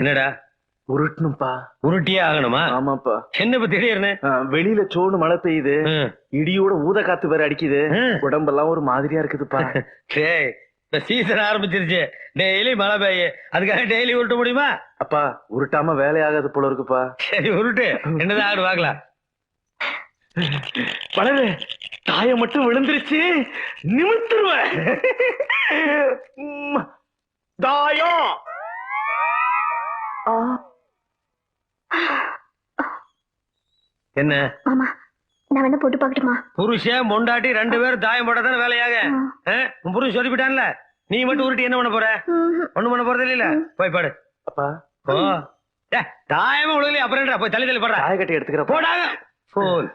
என்னடா? உருட்டணும்ப்பா உருட்டியே ஆகணுமா? ஆமாப்பா. என்ன திடீர்னு? வெளியில சோனு மழை பெய்யுது. இடியோட ஊத காத்து வேற அடிக்குது. உடம்பெல்லாம் ஒரு மாதிரியா இருக்குதுப்பா. டேய் இந்த சீசன் ஆரம்பிச்சிருச்சு. டெய்லி மழை பெய்ய. அதுக்காக டெய்லி உருட்ட முடியுமா? அப்பா உருட்டாம வேலையாகாது போல இருக்குப்பா. சரி உருட்டு. என்னதான் ஆடு பார்க்கலாம். பழகு தாய மட்டும் விழுந்துருச்சு. நிமித்துருவேன். தாயம் என்ன? மாமா நான் வேணா போட்டு பாக்கட்டுமா புருஷன் பொண்டாட்டி ரெண்டு பேரும் தாயம் போட தானே வேலையாக உன் புருஷன் சொதிப்பிட்டான்ல? நீ மட்டும் உருட்டி என்ன பண்ண போற? ஒண்ணும் பண்ண போறது இல்ல? போய் பாடு. அப்பா. ஓ தாயமா உலகிலே அப்புறம் போய் தள்ளி தள்ளி போடுற. தாய கட்டி எடுத்துக்கிற போடாங்க போன்